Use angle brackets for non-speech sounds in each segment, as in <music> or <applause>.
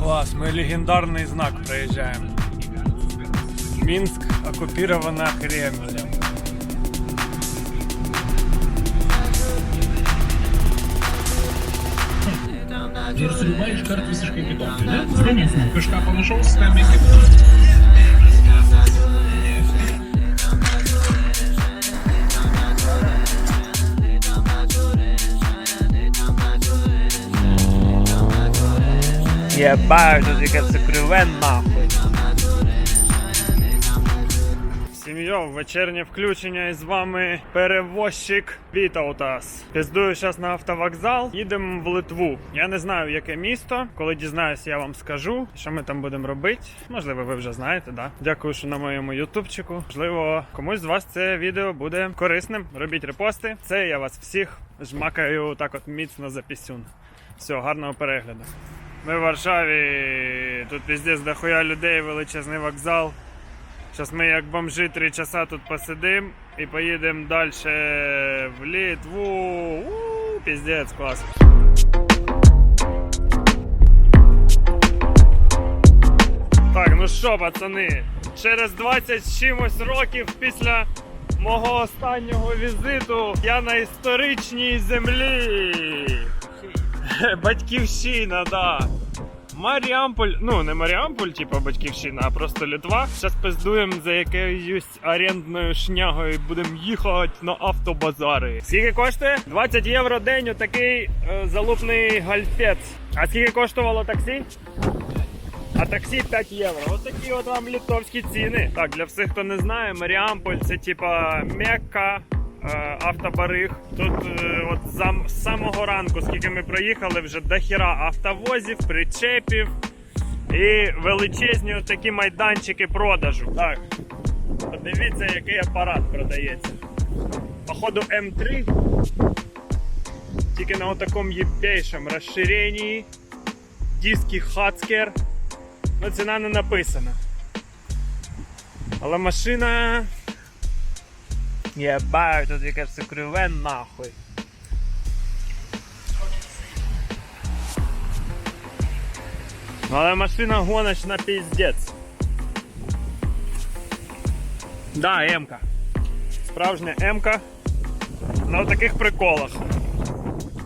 Клас, ми легендарний знак проїжджаємо. Мінськ оккупирована Кремлем. Не разрываешь карту с капитан, да? Конечно. Ты шкафа нашел с Єбаю, тут яке сокровен нахуй. Сім'йо, вечірнє включення і з вами перевозчик Вітаутас. Піздую зараз на автовокзал, їдемо в Литву. Я не знаю, яке місто. Коли дізнаюсь, я вам скажу, що ми там будемо робити. Можливо, ви вже знаєте, да? Дякую, що на моєму ютубчику. Можливо, комусь з вас це відео буде корисним. Робіть репости. Це я вас всіх жмакаю так от міцно за пісюн. Все, гарного перегляду. Ми в Варшаві. Тут піздець дохуя людей, величезний вокзал. Зараз ми як бомжи три часа тут посидим і поїдемо далі в Литву. У, піздець, клас. Так, ну що, пацани, через 20 з чимось років після мого останнього візиту я на історичній землі. <laughs> Батьківщина, да. Маріамполь, ну не Маріамполь, типу батьківщина, а просто Литва. Зараз пиздуємо за якоюсь орендною шнягою, будемо їхати на автобазари. Скільки коштує? 20 євро день отакий е, залупний гальфець. А скільки коштувало таксі? А таксі 5 євро. Ось такі от вам литовські ціни. Так, для всіх, хто не знає, Маріамполь це типа Мекка. Е, Автобариг. Тут е, от з самого ранку, скільки ми проїхали, вже дохіра автовозів, причепів і величезні такі майданчики продажу. Так, подивіться, який апарат продається. Походу М3. Тільки на такому єбейшому розширенні. Диски Хацкер. Ну, ціна не написана. Але машина. Єбаю, тут якесь сокрове нахуй. Ну, але машина гоночна піздець. Да, М-ка. Справжня М-ка. На таких приколах.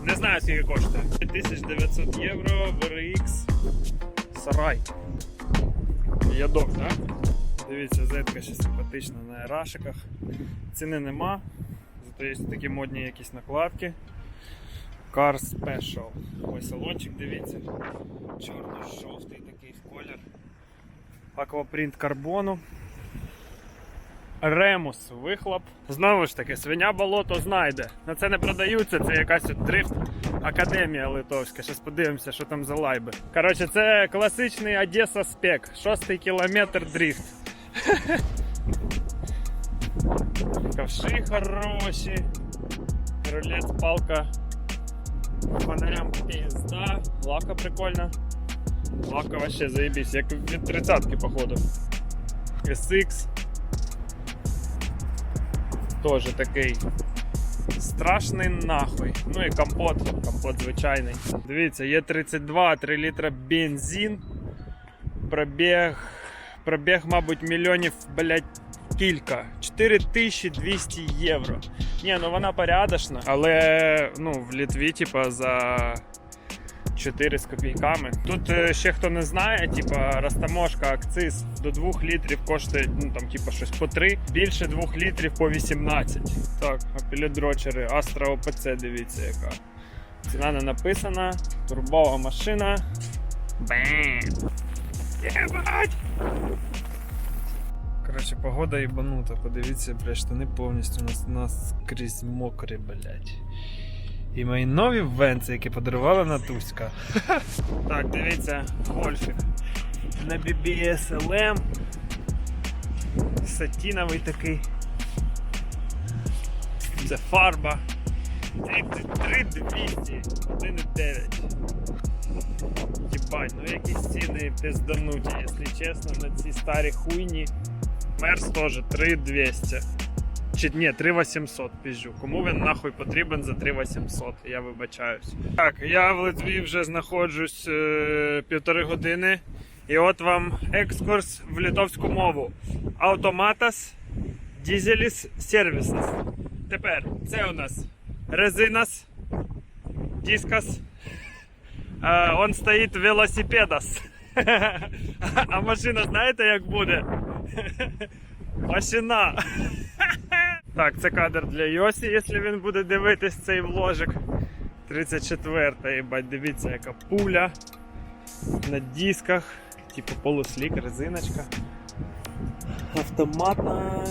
Не знаю, скільки коштує. 1900 євро, VRX. Сарай. Ядок, так? Дивіться, зетка ще симпатична на рашиках. Ціни нема. Зато є такі модні якісь накладки. Car Special. Ось салончик, дивіться. Чорно-жовтий такий колір. Аквапринт карбону. Ремус вихлоп. Знову ж таки, свиня болото знайде. На це не продаються, це якась от дрифт академія литовська. Щас подивимося, що там за лайби. Коротше, це класичний Одеса спек. Шостий кілометр дрифт. Ковши хороші. Рулет, палка. Фонарям пізда. Лавка прикольна. Лавка вообще заебись, як від тридцятки, походу. SX. Тоже такий страшний нахуй. Ну і компот, компот звичайний. Дивіться, є 32, 3 літра бензин. Пробіг. Пробіг, мабуть, мільйонів, блядь, кілька. 4200 євро. Ні, ну вона порядочна, але ну, в Літві, типа, за 4 з копійками. Тут е, ще хто не знає, типа розтаможка акциз до 2 літрів коштує ну там, типа щось по 3, більше 2 літрів по 18. Так, апелідрочери, Astra OPC, дивіться, яка. Ціна не написана, турбова машина. Бем! Єбать! Коротше, погода ібанута, подивіться, блядь, штани повністю у нас, у нас скрізь мокрі, блядь. І мої нові венці, які подарувала Натуська. <laughs> Так, дивіться, гольфік. На BBS LM. Сатіновий такий. Це фарба. 3200, 1,9. Єбать, ну якісь ціни пиздануті, якщо чесно, на ці старі хуйні. Мерс теж 3200. Чи ні, 3800 піжу. Кому він нахуй потрібен за 3800? Я вибачаюсь. Так, я в Литві вже знаходжусь е, півтори години. І от вам екскурс в литовську мову. Автоматас, дізеліс, сервісас. Тепер це у нас резинас, дискас. Е, он стоїть велосипедас. <laughs> А машина знаєте як буде? <laughs> Машина. <laughs> Так, це кадр для Йосі, якщо він буде дивитись цей вложик. 34 їбать, дивіться, яка пуля на дисках, типу полуслік, резиночка. Автоматна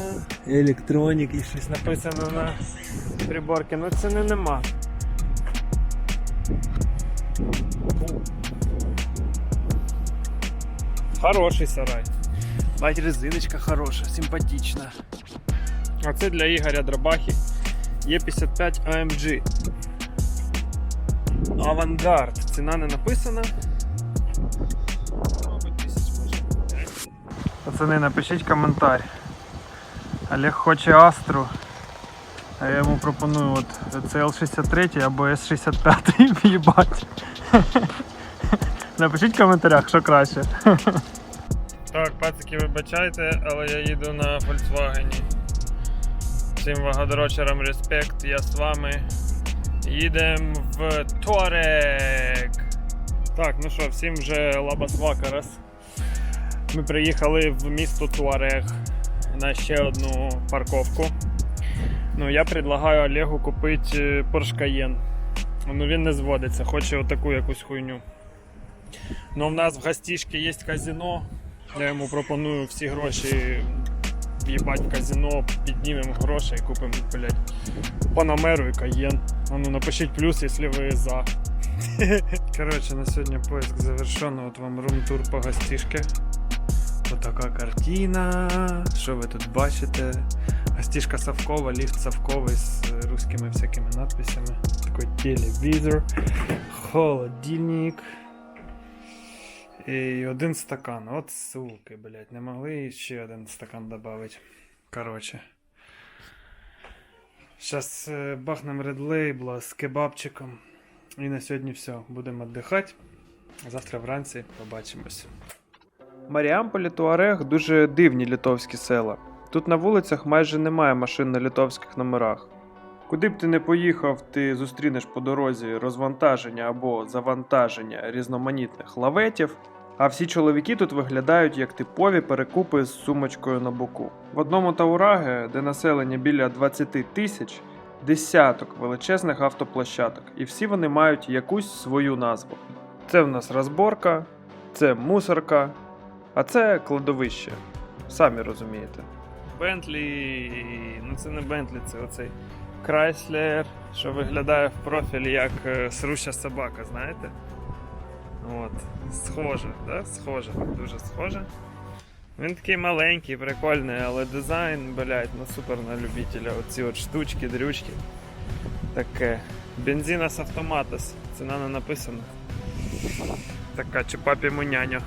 електронік і щось написано на приборці. Ну це не нема. Хороший сарай. Бать, резиночка хороша, симпатична. А це для Ігоря Драбахи. Є55 AMG. Авангард. Ціна не написана. Пацани, напишіть коментар. Олег хоче Астру. А я йому пропоную от CL63 або S65 <laughs> в'їбать. Напишіть в коментарях, що краще. Так, пацики, вибачайте, але я їду на Volkswagen. Всім вагодрочерам респект, я з вами. Їдемо в Торек. Так, ну що, всім вже лабасвакарас. Ми приїхали в місто Туарег на ще одну парковку. Ну, я предлагаю Олегу купити Porsche Cayenne. Ну він не зводиться, хоче отаку якусь хуйню. Ну, в нас в гостішки є казино. Я йому пропоную всі гроші в'їбать в казино, піднімемо гроші і купимо, блядь, Панамеру і Каєн. А ну напишіть плюс, якщо ви за. Коротше, на сьогодні поиск завершено. От вам рум-тур по гостішки. Отака картина. Що ви тут бачите? Гостішка Савкова, ліфт Савковий з русскими всякими надписями. Такий телевізор, холодильник. І один стакан. От суки, блядь, не могли ще один стакан додати. Короче. Зараз бахнем Red Label з кебабчиком. І на сьогодні все. Будемо віддихати. Завтра вранці побачимось. Маріамполі Туарег дуже дивні литовські села. Тут на вулицях майже немає машин на литовських номерах. Куди б ти не поїхав, ти зустрінеш по дорозі розвантаження або завантаження різноманітних лаветів, а всі чоловіки тут виглядають як типові перекупи з сумочкою на боку. В одному Таураге, де населення біля 20 тисяч, десяток величезних автоплощадок, і всі вони мають якусь свою назву. Це в нас розборка, це мусорка, а це кладовище. Самі розумієте. Бентлі, ну це не Бентлі, це оцей Крайслер, що виглядає в профілі як е, сруща собака, знаєте? От. Схоже, да? Схоже, дуже схоже. Він такий маленький, прикольний, але дизайн, блядь, ну супер на любителя. Оці от штучки, дрючки. Таке. Бензинас автоматос. Ціна не написана. Така чи папі няню.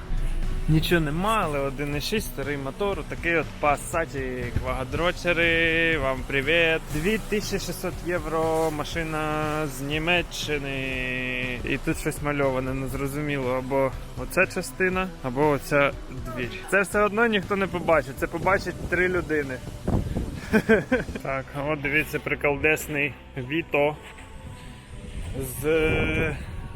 Нічого нема, але 1.6 старий мотор, такий от Passat квадрочери, вам привіт. 2600 євро, машина з Німеччини. І тут щось мальоване, незрозуміло. Або оця частина, або оця двір. Це все одно ніхто не побачить, це побачить три людини. <laughs> Так, от дивіться, приколдесний Віто з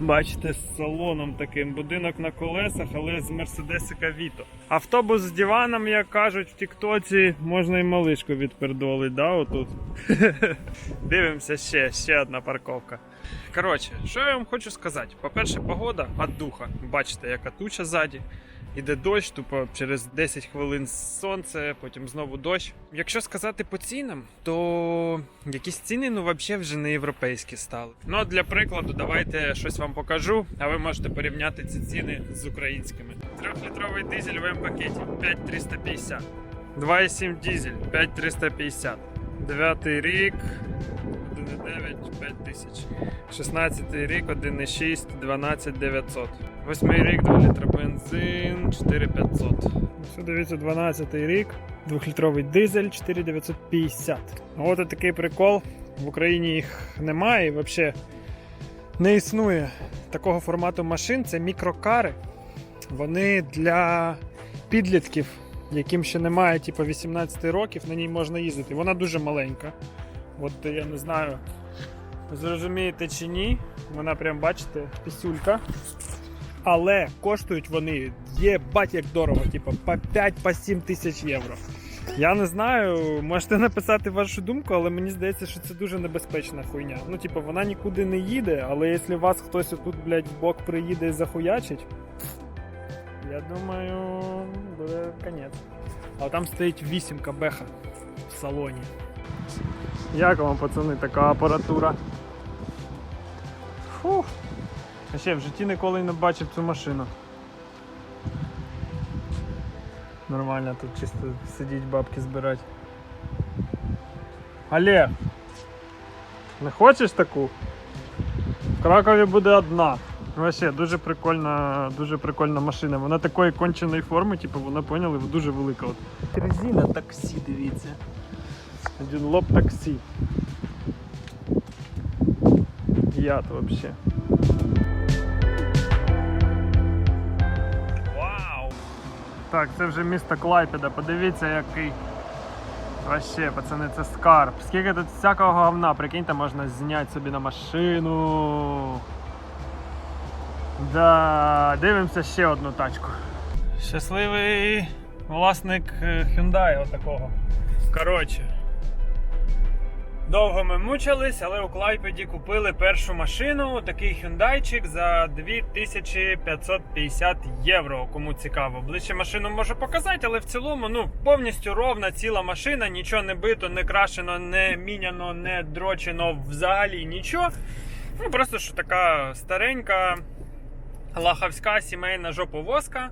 Бачите, з салоном таким. Будинок на колесах, але з Мерседесика Віто. Автобус з диваном, як кажуть в Тіктоці, можна і малишку відпердолить, да, отут. <laughs> Дивимося ще, ще одна парковка. Коротше, що я вам хочу сказати? По-перше, погода від духа. Бачите, яка туча ззаді. Іде дощ, тупо через 10 хвилин сонце, потім знову дощ. Якщо сказати по цінам, то якісь ціни ну взагалі вже не європейські стали. Ну а для прикладу, давайте щось вам покажу, а ви можете порівняти ці ціни з українськими. Трьохлітровий дизель в М-пакеті 5350. 2,7 дизель 5350. 9 рік 1,9 5000. 16 рік 1,6 12900. 8 рік 2 літра бензин 4500. Все дивіться, 12 рік Двохлітровий дизель 4950. От і такий прикол. В Україні їх немає взагалі не існує такого формату машин. Це мікрокари. Вони для підлітків, яким ще немає типу, 18 років, на ній можна їздити. Вона дуже маленька. От я не знаю, зрозумієте чи ні. Вона прям, бачите, пісюлька. Але коштують вони єбать як дорого, типу по 5-7 тисяч євро. Я не знаю, можете написати вашу думку, але мені здається, що це дуже небезпечна хуйня. Ну, типу, вона нікуди не їде, але якщо вас хтось тут, блядь, в бок приїде і захуячить, я думаю, буде конець. А там стоїть вісімка беха в салоні. Як вам, пацани, така апаратура? Фух. А ще в житті ніколи не бачив цю машину. Нормально тут чисто сидіть бабки збирати. Олег, не хочеш таку? В Кракові буде одна. Вообще, дуже прикольна, дуже прикольна машина. Вона такої конченої форми, типу, вона поняли, дуже велика. Резина таксі, дивіться. Один лоб таксі. Яд вообще. Вау! Так, це вже місто Клайпеда. Подивіться, який. Вообще, пацани, це скарб. Скільки тут всякого говна, прикиньте, можна зняти собі на машину. Да, дивимося ще одну тачку. Щасливий власник е, Hyundai отакого. Коротше. Довго ми мучились, але у Клайпеді купили першу машину, такий хюндайчик за 2550 євро. Кому цікаво. Ближче машину можу показати, але в цілому ну, повністю ровна ціла машина, нічого не бито, не крашено, не міняно, не дрочено, взагалі нічого. Ну просто що така старенька, лахавська сімейна жоповозка.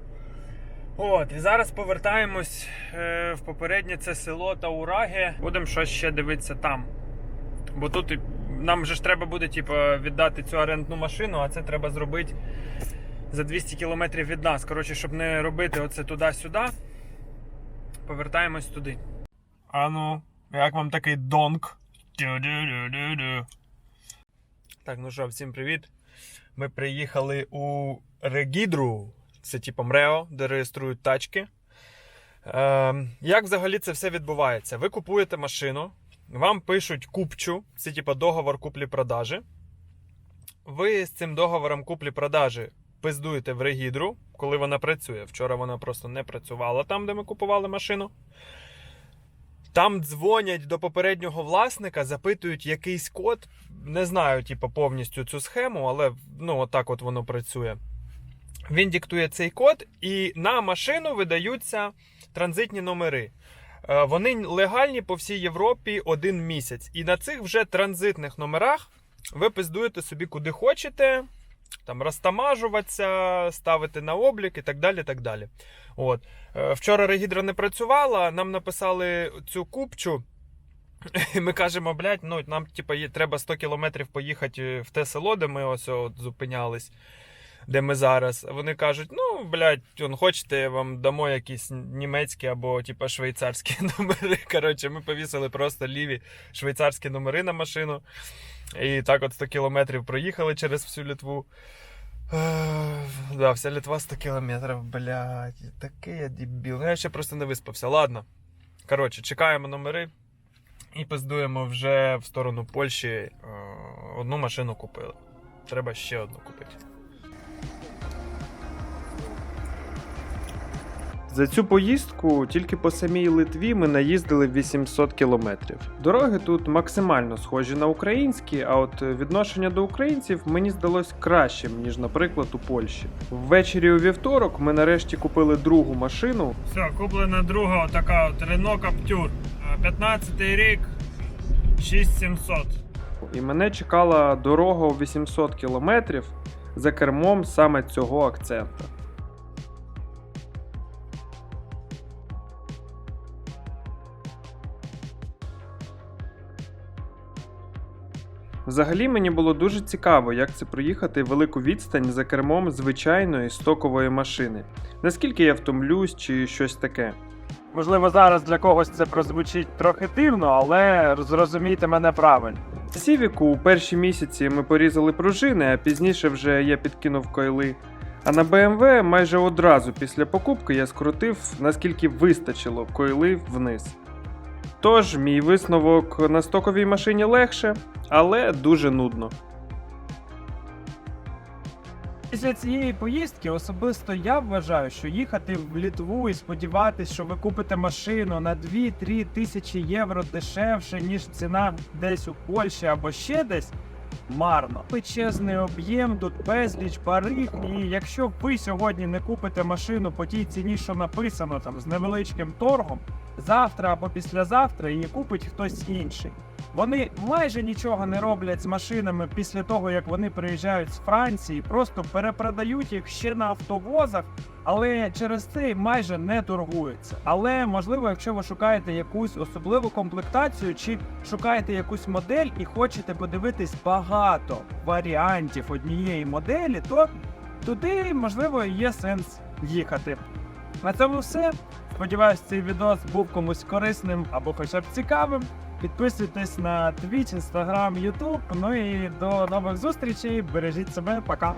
От, і зараз повертаємось е, в попереднє це село Таураге. Будемо щось ще дивитися там. Бо тут нам же ж треба буде типу, віддати цю орендну машину, а це треба зробити за 200 кілометрів від нас. Коротше, щоб не робити оце туди-сюди. Повертаємось туди. А ну, як вам такий донк? Так, ну що, всім привіт. Ми приїхали у Регідру. Це типу МРЕО, де реєструють тачки. Е, як взагалі це все відбувається? Ви купуєте машину, вам пишуть купчу, це типу договор куплі-продажі. Ви з цим договором куплі-продажі пиздуєте в Регідру, коли вона працює. Вчора вона просто не працювала там, де ми купували машину. Там дзвонять до попереднього власника, запитують якийсь код. Не знаю, типу, повністю цю схему, але ну, отак от воно працює. Він диктує цей код, і на машину видаються транзитні номери. Е, Вони легальні по всій Європі один місяць. І на цих вже транзитних номерах ви пиздуєте собі куди хочете, там розтамажуватися, ставити на облік і так далі. так далі. От. Е, Вчора Регідра не працювала, нам написали цю купчу. <laughs> Ми кажемо, блядь, ну нам типа, є, треба 100 кілометрів поїхати в те село, де ми ось от зупинялись, де ми зараз. Вони кажуть, ну, блядь, он, хочете, вам дамо якісь німецькі або типа швейцарські <laughs> номери. Коротше, ми повісили просто ліві швейцарські номери на машину. І так от 100 кілометрів проїхали через всю Литву. Да, вся Литва 100 кілометрів, блядь, такий я дебіл. Ну, я ще просто не виспався. Ладно. Коротше, чекаємо номери і пиздуємо вже в сторону Польщі. Е, Одну машину купили. Треба ще одну купити. За цю поїздку тільки по самій Литві ми наїздили 800 кілометрів. Дороги тут максимально схожі на українські, а от відношення до українців мені здалось кращим, ніж, наприклад, у Польщі. Ввечері у вівторок ми нарешті купили другу машину. Все, куплена друга така от Renault Captur. 15 рік 6700. І мене чекала дорога у 800 кілометрів за кермом саме цього акцента. Взагалі мені було дуже цікаво, як це проїхати велику відстань за кермом звичайної стокової машини. Наскільки я втомлюсь чи щось таке. Можливо, зараз для когось це прозвучить трохи дивно, але зрозумійте мене правильно. Сівіку у перші місяці ми порізали пружини, а пізніше вже я підкинув койли. А на BMW майже одразу після покупки я скрутив, наскільки вистачило койли вниз. Тож, мій висновок на стоковій машині легше, але дуже нудно. Після цієї поїздки особисто я вважаю, що їхати в Літву і сподіватися, що ви купите машину на 2-3 тисячі євро дешевше, ніж ціна десь у Польщі або ще десь. Марно. Величезний об'єм, тут безліч бариг, і якщо ви сьогодні не купите машину по тій ціні, що написано там з невеличким торгом, завтра або післязавтра її купить хтось інший. Вони майже нічого не роблять з машинами після того, як вони приїжджають з Франції, просто перепродають їх ще на автовозах, але через це майже не торгуються. Але можливо, якщо ви шукаєте якусь особливу комплектацію чи шукаєте якусь модель і хочете подивитись багато варіантів однієї моделі, то туди можливо є сенс їхати. На цьому все. Сподіваюсь, цей відос був комусь корисним або хоча б цікавим. Підписуйтесь на Twitch, Instagram, YouTube. Ну і до нових зустрічей. Бережіть себе, пока.